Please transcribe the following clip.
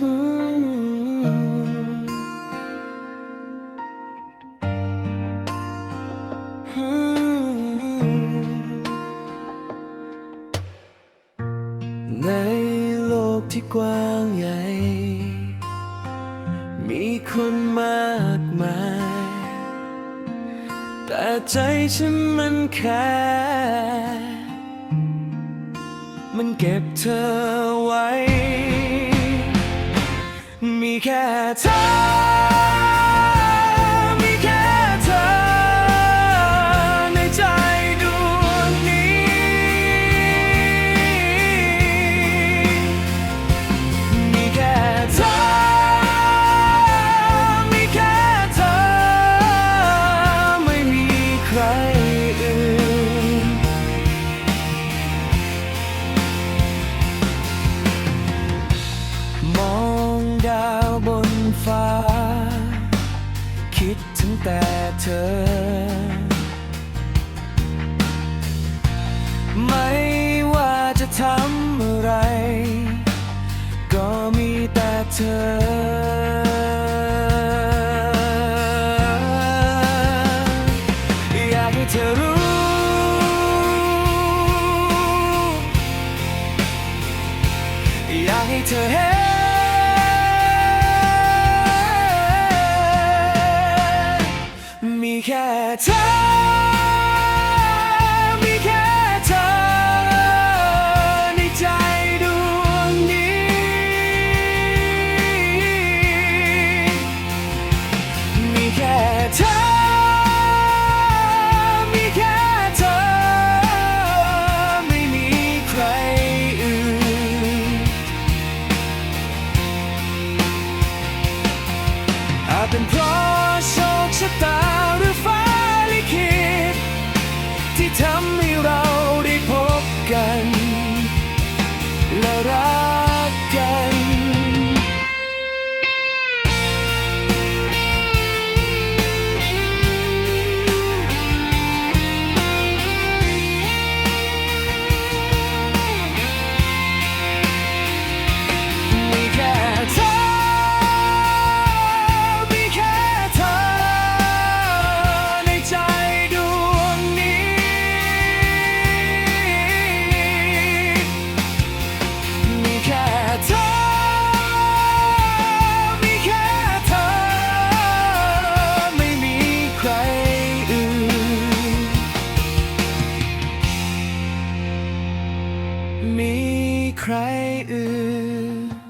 ในโลกที่กว้างใหญ่ มีคนมากมาย แต่ใจฉันมันแค่ มันเก็บเธอไว้ มีแค่เธอ ถึงแต่เธอ ไม่ว่าจะทำอะไร ก็มีแต่เธออยากให้เธอรู้อยากให้เธอเห็น เธอ มีแค่เธอ ในใจดวงนี้ มีแค่เธอ มีแค่เธอ ไม่มีใครอื่น อาจเป็นเพราะโชคชะตา ใครอื่น